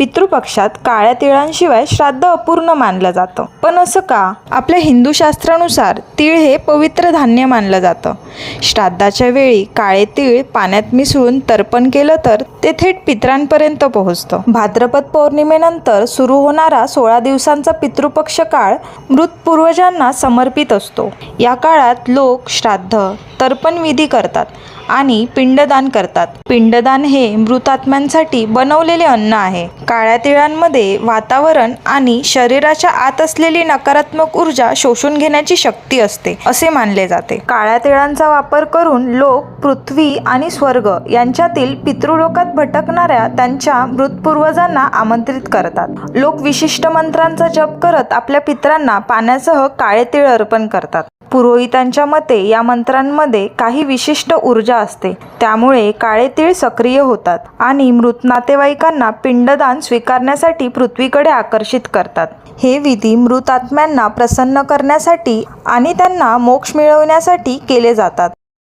पितृपक्षात काळ्या तिळांशिवाय श्राद्ध अपूर्ण मानलं जातं. पण असं का? आपल्या हिंदू शास्त्रानुसार तीळ हे पवित्र धान्य मानलं जातं. श्राद्धाच्या वेळी काळे तीळ पाण्यात मिसळून तर्पण केलं तर ते थेट पितरांपर्यंत पोहोचतं. भाद्रपद पौर्णिमेनंतर सुरू होणारा सोळा दिवसांचा पितृपक्ष काळ मृत पूर्वजांना समर्पित असतो. या काळात लोक श्राद्ध तर्पण विधी करतात आणि पिंडदान करतात. पिंडदान हे मृतात्म्यांसाठी बनवलेले अन्न आहे. काळ्या तिळांमध्ये वातावरण आणि शरीराच्या आत असलेली नकारात्मक ऊर्जा शोषून घेण्याची शक्ती असते असे मानले जाते. काळ्या तिळांचा वापर करून लोक पृथ्वी आणि स्वर्ग यांच्यातील पितृलोकात भटकणाऱ्या त्यांच्या मृतपूर्वजांना आमंत्रित करतात. लोक विशिष्ट मंत्रांचा जप करत आपल्या पितरांना पाण्यासह काळे तिळ अर्पण करतात. पुरोहितांच्या मते या मंत्रांमध्ये काही विशिष्ट ऊर्जा असते. त्यामुळे काळे तीळ सक्रिय होतात आणि मृत नातेवाईकांना पिंडदान स्वीकारण्यासाठी पृथ्वीकडे आकर्षित करतात. हे विधी मृत आत्म्यांना प्रसन्न करण्यासाठी आणि त्यांना मोक्ष मिळवण्यासाठी केले जातात.